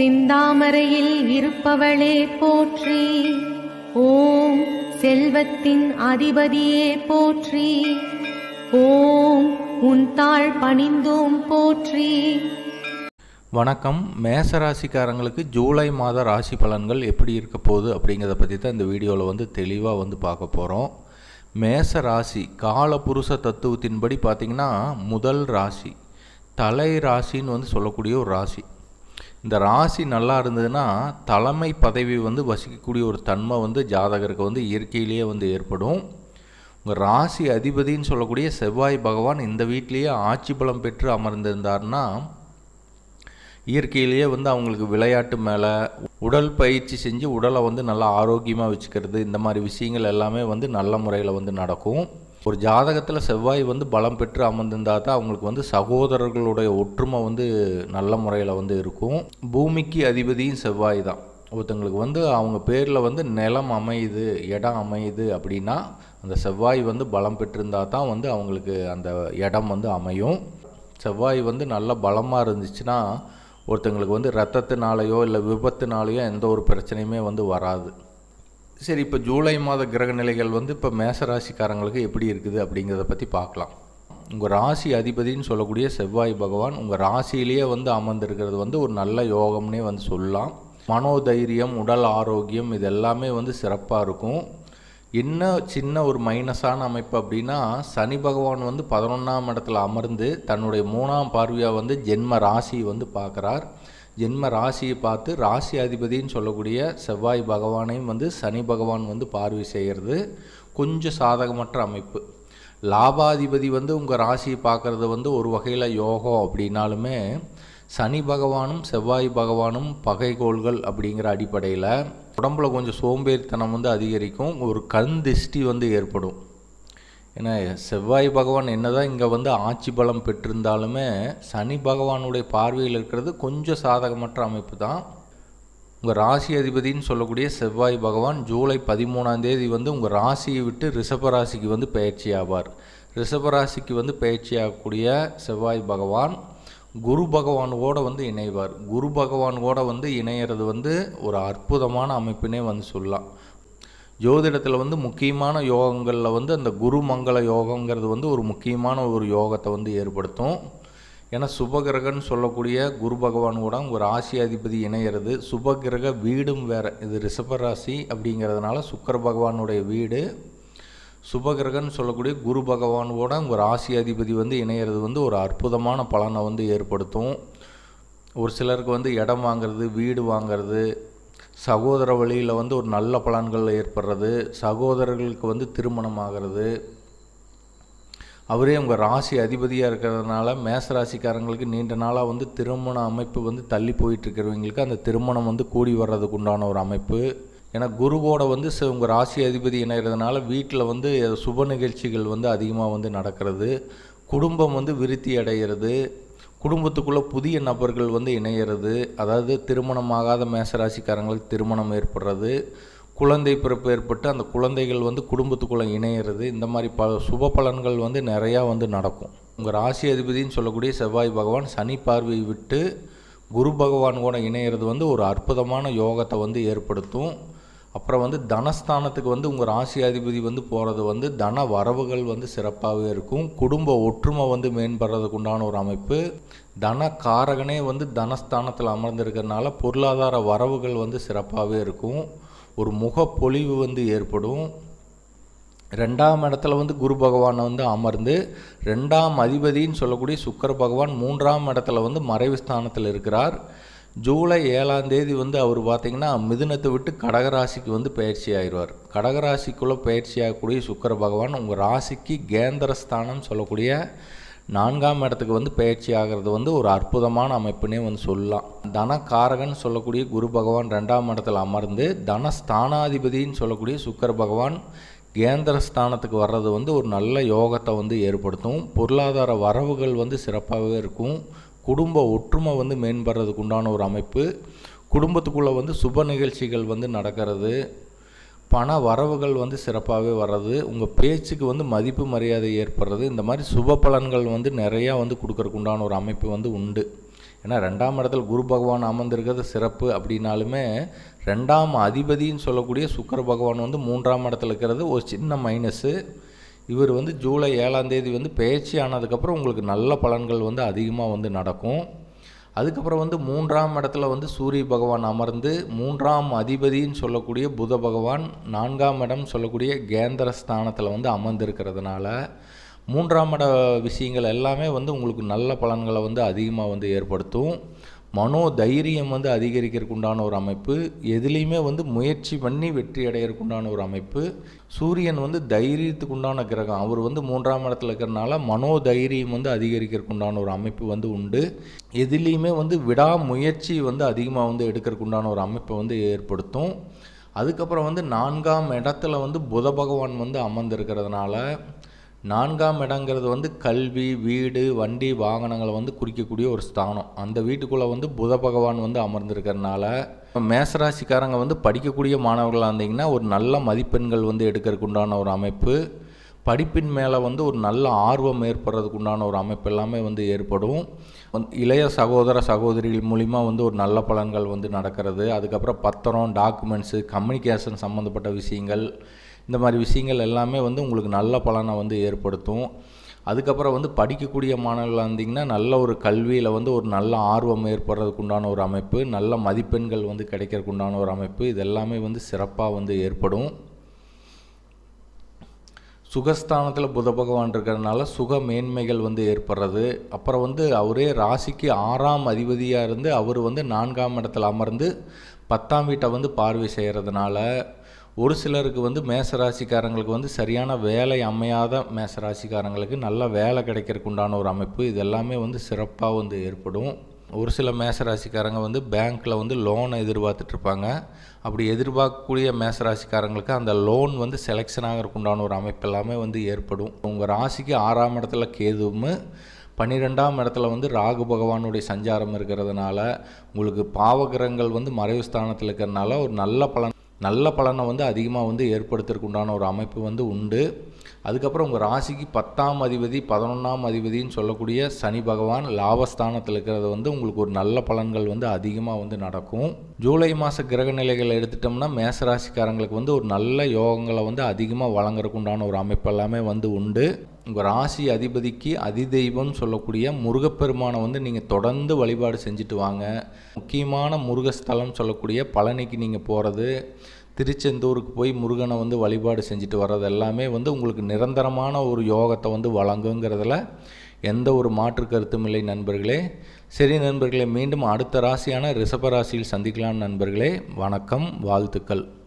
சிந்தாமரையில் இருப்பவளே போற்றி. ஓம் செல்வத்தின் அதிபதியே போற்றி. ஓம் உன் தாழ் பணிந்தோம் போற்றி. வணக்கம். மேச ராசிக்காரங்களுக்கு ஜூலை மாத ராசி பலன்கள் எப்படி இருக்க போகுது அப்படிங்கிறத பற்றி தான் இந்த வீடியோவில் வந்து தெளிவாக வந்து பார்க்க போகிறோம் மேச ராசி காலபுருஷ தத்துவத்தின்படி பார்த்திங்கன்னா முதல் ராசி தலை ராசின்னு வந்து சொல்லக்கூடிய ஒரு ராசி. இந்த ராசி நல்லா இருந்ததுன்னா தலைமை பதவி வந்து வசிக்கக்கூடிய ஒரு தன்மை வந்து ஜாதகருக்கு வந்து இயற்கையிலேயே வந்து ஏற்படும். உங்கள் ராசி அதிபதின்னு சொல்லக்கூடிய செவ்வாய் பகவான் இந்த வீட்டிலேயே ஆட்சி பலம் பெற்று அமர்ந்திருந்தார்னா இயற்கையிலேயே வந்து அவங்களுக்கு விளையாட்டு மேலே உடல் பயிற்சி செஞ்சு உடலை வந்து நல்லா ஆரோக்கியமாக வச்சுக்கிறது இந்த மாதிரி விஷயங்கள் எல்லாமே வந்து நல்ல முறையில் வந்து நடக்கும். ஒரு ஜாதகத்தில் செவ்வாய் வந்து பலம் பெற்று அமர்ந்திருந்தால் தான் அவங்களுக்கு வந்து சகோதரர்களுடைய ஒற்றுமை வந்து நல்ல முறையில் வந்து இருக்கும். பூமிக்கு அதிபதியும் செவ்வாய் தான். ஒருத்தங்களுக்கு வந்து அவங்க பேரில் வந்து நிலம் அமையுது இடம் அமையுது அப்படின்னா அந்த செவ்வாய் வந்து பலம் பெற்றிருந்தால் தான் வந்து அவங்களுக்கு அந்த இடம் வந்து அமையும். செவ்வாய் வந்து நல்ல பலமாக இருந்துச்சுன்னா ஒருத்தங்களுக்கு வந்து ரத்தத்தினாலேயோ இல்லை விபத்துனாலேயோ எந்த ஒரு பிரச்சனையுமே வந்து வராது. சரி இப்போ ஜூலை மாத கிரக நிலைகள் வந்து இப்போ மேச ராசிக்காரங்களுக்கு எப்படி இருக்குது அப்படிங்கிறத பற்றி பார்க்கலாம். உங்கள் ராசி அதிபதின்னு சொல்லக்கூடிய செவ்வாய் பகவான் உங்கள் ராசியிலேயே வந்து அமர்ந்திருக்கிறது வந்து ஒரு நல்ல யோகம்னே வந்து சொல்லலாம். மனோதைரியம் உடல் ஆரோக்கியம் இது எல்லாமே வந்து சிறப்பாக இருக்கும். என்ன சின்ன ஒரு மைனஸான அமைப்பு அப்படின்னா சனி பகவான் வந்து பதினொன்றாம் இடத்துல அமர்ந்து தன்னுடைய மூணாம் பார்வையாக வந்து ஜென்ம ராசி வந்து பார்க்குறார். ஜென்ம ராசியை பார்த்து ராசி அதிபதின்னு சொல்லக்கூடிய செவ்வாய் பகவானையும் வந்து சனி பகவான் வந்து பார்வை செய்கிறது. கொஞ்சம் சாதகமற்ற அமைப்பு. லாபாதிபதி வந்து உங்கள் ராசியை பார்க்குறது வந்து ஒரு வகையில் யோகம் அப்படின்னாலுமே சனி பகவானும் செவ்வாய் பகவானும் பகைகோள்கள் அப்படிங்கிற அடிப்படையில் உடம்புல கொஞ்சம் சோம்பேறித்தனம் வந்து அதிகரிக்கும். ஒரு கண் திஷ்டி வந்து ஏற்படும். ஏன்னா செவ்வாய் பகவான் என்னதான் இங்கே வந்து ஆட்சி பலம் பெற்றிருந்தாலுமே சனி பகவானுடைய பார்வையில் இருக்கிறது கொஞ்சம் சாதகமற்ற அமைப்பு தான். உங்கள் ராசி அதிபதின்னு சொல்லக்கூடிய செவ்வாய் பகவான் ஜூலை பதிமூணாம் தேதி வந்து உங்கள் ராசியை விட்டு ரிஷபராசிக்கு வந்து பயிற்சி ஆவார். ரிஷபராசிக்கு வந்து பயிற்சி ஆகக்கூடிய செவ்வாய் பகவான் குரு பகவானோட வந்து இணைவார். குரு பகவானோட வந்து இணையிறது வந்து ஒரு அற்புதமான அமைப்புனே வந்து சொல்லலாம். ஜோதிடத்தில் வந்து முக்கியமான யோகங்களில் வந்து அந்த குரு மங்கள யோகங்கிறது வந்து ஒரு முக்கியமான ஒரு யோகத்தை வந்து ஏற்படுத்தும். ஏன்னா சுபகிரகன்னு சொல்லக்கூடிய குரு பகவான் கூட ஒரு ராசி அதிபதி இணையிறது. சுபகிரக வீடும் வேறு. இது ரிஷபராசி அப்படிங்கிறதுனால சுக்கர பகவானுடைய வீடு. சுபகிரகன்னு சொல்லக்கூடிய குரு பகவானோட உங்கள் ராசி அதிபதி வந்து இணையிறது வந்து ஒரு அற்புதமான பலனை வந்து ஏற்படுத்தும். ஒரு சிலருக்கு வந்து இடம் வாங்கிறது வீடு வாங்கிறது சகோதர வழியில் வந்து ஒரு நல்ல பலன்கள் ஏற்படுறது சகோதரர்களுக்கு வந்து திருமணம் ஆகிறது. அவரே உங்கள் ராசி அதிபதியாக இருக்கிறதுனால மேச ராசிக்காரங்களுக்கு நீண்ட நாளாக வந்து திருமண அமைப்பு வந்து தள்ளி போயிட்டுருக்கிறவங்களுக்கு அந்த திருமணம் வந்து கூடி வர்றதுக்கு உண்டான ஒரு அமைப்பு. ஏன்னா குருவோட வந்து உங்கள் ராசி அதிபதி இணைகிறதுனால வீட்டில் வந்து சுப நிகழ்ச்சிகள் வந்து அதிகமாக வந்து நடக்கிறது. குடும்பம் வந்து விருத்தி அடைகிறது குடும்பத்துக்குள்ளே புதிய நபர்கள் வந்து இணையிறது அதாவது திருமணமாகாத மேசராசிக்காரங்களுக்கு திருமணம் ஏற்படுறது குழந்தை பிறப்பு ஏற்பட்டு அந்த குழந்தைகள் வந்து குடும்பத்துக்குள்ளே இணையிறது இந்த மாதிரி பல சுப பலன்கள் வந்து நிறையா வந்து நடக்கும். உங்கள் ராசி அதிபதின்னு சொல்லக்கூடிய செவ்வாய் பகவான் சனி பார்வையை விட்டு குரு பகவான் கூட இணையிறது வந்து ஒரு அற்புதமான யோகத்தை வந்து ஏற்படுத்தும். அப்புறம் வந்து தனஸ்தானத்துக்கு வந்து உங்கள் ராசி அதிபதி வந்து போகிறது வந்து தன வரவுகள் வந்து சிறப்பாகவே இருக்கும். குடும்ப ஒற்றுமை வந்து மேம்படுறதுக்கு உண்டான ஒரு அமைப்பு. தன காரகனே வந்து தனஸ்தானத்தில் அமர்ந்திருக்கிறதுனால பொருளாதார வரவுகள் வந்து சிறப்பாகவே இருக்கும். ஒரு முகப்பொழிவு வந்து ஏற்படும். ரெண்டாம் இடத்துல வந்து குரு பகவானை வந்து அமர்ந்து ரெண்டாம் அதிபதின்னு சொல்லக்கூடிய சுக்கர பகவான் மூன்றாம் இடத்துல வந்து மறைவு ஸ்தானத்தில் இருக்கிறார். ஜூலை ஏழாம் தேதி வந்து அவர் பார்த்தீங்கன்னா மிதுனத்தை விட்டு கடகராசிக்கு வந்து பயிற்சி ஆயிடுவார். கடகராசிக்குள்ளே பயிற்சி ஆகக்கூடிய சுக்கர பகவான் உங்கள் ராசிக்கு கேந்திரஸ்தானம் சொல்லக்கூடிய நான்காம் இடத்துக்கு வந்து பயிற்சி ஆகிறது வந்து ஒரு அற்புதமான அமைப்புனே வந்து சொல்லலாம். தனகாரகன் சொல்லக்கூடிய குரு பகவான் ரெண்டாம் இடத்துல அமர்ந்து தனஸ்தானாதிபதின்னு சொல்லக்கூடிய சுக்கர பகவான் கேந்திர ஸ்தானத்துக்கு வர்றது வந்து ஒரு நல்ல யோகத்தை வந்து ஏற்படுத்தும். பொருளாதார வரவுகள் வந்து சிறப்பாகவே இருக்கும். குடும்ப ஒற்றுமை வந்து மேம்படுறதுக்கு உண்டான ஒரு அமைப்பு. குடும்பத்துக்குள்ளே வந்து சுப நிகழ்ச்சிகள் வந்து நடக்கிறது. பண வரவுகள் வந்து சிறப்பாகவே வர்றது. உங்கள் பேச்சுக்கு வந்து மதிப்பு மரியாதை ஏற்படுறது. இந்த மாதிரி சுப பலன்கள் வந்து நிறையா வந்து கொடுக்கறக்கு உண்டான ஒரு அமைப்பு வந்து உண்டு. ஏன்னா ரெண்டாம் இடத்துல குரு பகவான் அமர்ந்திருக்கிறது சிறப்பு அப்படின்னாலுமே ரெண்டாம் அதிபதின்னு சொல்லக்கூடிய சுக்கர பகவான் வந்து மூன்றாம் இடத்துல இருக்கிறது ஒரு சின்ன மைனஸு இவர் வந்து ஜூலை ஏழாம் தேதி வந்து பயிற்சி ஆனதுக்கப்புறம் உங்களுக்கு நல்ல பலன்கள் வந்து அதிகமாக வந்து நடக்கும். அதுக்கப்புறம் வந்து மூன்றாம் இடத்துல வந்து சூரிய பகவான் அமர்ந்து மூன்றாம் அதிபதின்னு சொல்லக்கூடிய புத பகவான் நான்காம் இடம் சொல்லக்கூடிய கேந்திர ஸ்தானத்தில் வந்து அமர்ந்திருக்கிறதுனால மூன்றாம் இட விஷயங்கள் எல்லாமே வந்து உங்களுக்கு நல்ல பலன்களை வந்து அதிகமாக வந்து ஏற்படுத்தும். மனோ தைரியம் வந்து அதிகரிக்கிறதுக்கு உண்டான ஒரு அமைப்பு எதுலேயுமே வந்து முயற்சி பண்ணி வெற்றி அடையிறதுக்கு உண்டான ஒரு அமைப்பு. சூரியன் வந்து தைரியத்துக்கு உண்டான கிரகம். அவர் வந்து மூன்றாம் இடத்துல இருக்கிறனால மனோ தைரியம் வந்து அதிகரிக்கிறதுக்கு உண்டான ஒரு அமைப்பு வந்து உண்டு. எதுலேயுமே வந்து விடாமுயற்சி வந்து அதிகமாக வந்து எடுக்கிறதுக்கு உண்டான ஒரு அமைப்பை வந்து ஏற்படுத்தும். அதுக்கப்புறம் வந்து நான்காம் இடத்துல வந்து புத பகவான் வந்து அமர்ந்திருக்கிறதுனால நான்காம் இடங்கிறது வந்து கல்வி வீடு வண்டி வாகனங்களை வந்து குறிக்கக்கூடிய ஒரு ஸ்தானம். அந்த வீட்டுக்குள்ளே வந்து புத பகவான் வந்து அமர்ந்திருக்கிறதுனால மேசராசிக்காரங்க வந்து படிக்கக்கூடிய மாணவர்களாக இருந்தீங்கன்னா ஒரு நல்ல மதிப்பெண்கள் வந்து எடுக்கிறதுக்கு உண்டான ஒரு அமைப்பு. படிப்பின் மேலே வந்து ஒரு நல்ல ஆர்வம் ஏற்படுறதுக்கு உண்டான ஒரு அமைப்பு எல்லாமே வந்து ஏற்படும். இளைய சகோதர சகோதரிகள் மூலிமா வந்து ஒரு நல்ல பலன்கள் வந்து நடக்கிறது. அதுக்கப்புறம் பத்திரம் டாக்குமெண்ட்ஸு கம்யூனிகேஷன் சம்மந்தப்பட்ட விஷயங்கள் இந்த மாதிரி விஷயங்கள் எல்லாமே வந்து உங்களுக்கு நல்ல பலனை வந்து ஏற்படுத்தும். அதுக்கப்புறம் வந்து படிக்கக்கூடிய மாணவர்களாக இருந்தீங்கன்னா நல்ல ஒரு கல்வியில் வந்து ஒரு நல்ல ஆர்வம் ஏற்படுறதுக்கு உண்டான ஒரு அமைப்பு நல்ல மதிப்பெண்கள் வந்து கிடைக்கிறதுக்கு உண்டான ஒரு அமைப்பு இது எல்லாமே வந்து சிறப்பாக வந்து ஏற்படும். சுகஸ்தானத்தில் புத பகவான் இருக்கிறதுனால சுக மேன்மைகள் வந்து ஏற்படுறது. அப்புறம் வந்து அவரே ராசிக்கு ஆறாம் அதிபதியாக இருந்து அவர் வந்து நான்காம் இடத்துல அமர்ந்து பத்தாம் வீட்டை வந்து பார்வை செய்கிறதுனால ஒரு சிலருக்கு வந்து மேசராசிக்காரங்களுக்கு வந்து சரியான வேலை அமையாத மேசராசிக்காரங்களுக்கு நல்ல வேலை கிடைக்கிறதுக்கு உண்டான ஒரு அமைப்பு. இது எல்லாமே வந்து சிறப்பாக வந்து ஏற்படும். ஒரு சில மேசராசிக்காரங்க வந்து பேங்க்கில் வந்து லோனை எதிர்பார்த்துட்ருப்பாங்க அப்படி எதிர்பார்க்கக்கூடிய மேசராசிக்காரங்களுக்கு அந்த லோன் வந்து செலெக்ஷன் ஆகிறதுக்கு உண்டான ஒரு அமைப்பு எல்லாமே வந்து ஏற்படும். உங்கள் ராசிக்கு ஆறாம் இடத்துல கேதுவும் பன்னிரெண்டாம் இடத்துல வந்து ராகு பகவானுடைய சஞ்சாரம் இருக்கிறதுனால உங்களுக்கு பாவகிரகங்கள் வந்து மறைவு ஸ்தானத்தில் இருக்கிறதுனால ஒரு நல்ல பலன் நல்ல பலனை வந்து அதிகமாக வந்து ஏற்படுத்துறதுக்கு உண்டான ஒரு அமைப்பு வந்து உண்டு. அதுக்கப்புறம் உங்கள் ராசிக்கு பத்தாம் அதிபதி பதினொன்றாம் அதிபதின்னு சொல்லக்கூடிய சனி பகவான் லாபஸ்தானத்தில் இருக்கிறது வந்து உங்களுக்கு ஒரு நல்ல பலன்கள் வந்து அதிகமாக வந்து நடக்கும். ஜூலை மாத கிரக நிலைகள் எடுத்துட்டோம்னா மேசராசிக்காரங்களுக்கு வந்து ஒரு நல்ல யோகங்களை வந்து அதிகமாக வழங்குறதுக்கு உண்டான ஒரு அமைப்பு எல்லாமே வந்து உண்டு. உங்கள் ராசி அதிபதிக்கு அதிதெய்வம் சொல்லக்கூடிய முருகப்பெருமானை வந்து நீங்கள் தொடர்ந்து வழிபாடு செஞ்சுட்டு வாங்க. முக்கியமான முருகஸ்தலம் சொல்லக்கூடிய பழனிக்கு நீங்கள் போகிறது திருச்செந்தூருக்கு போய் முருகனை வந்து வழிபாடு செஞ்சுட்டு வர்றது எல்லாமே வந்து உங்களுக்கு நிரந்தரமான ஒரு யோகத்தை வந்து வழங்குங்கிறதுல எந்த ஒரு மாற்று கருத்தும் இல்லை நண்பர்களே. சரி நண்பர்களே மீண்டும் அடுத்த ராசியான ரிஷப ராசியில் சந்திக்கலாம் நண்பர்களே. வணக்கம் வாழ்த்துக்கள்.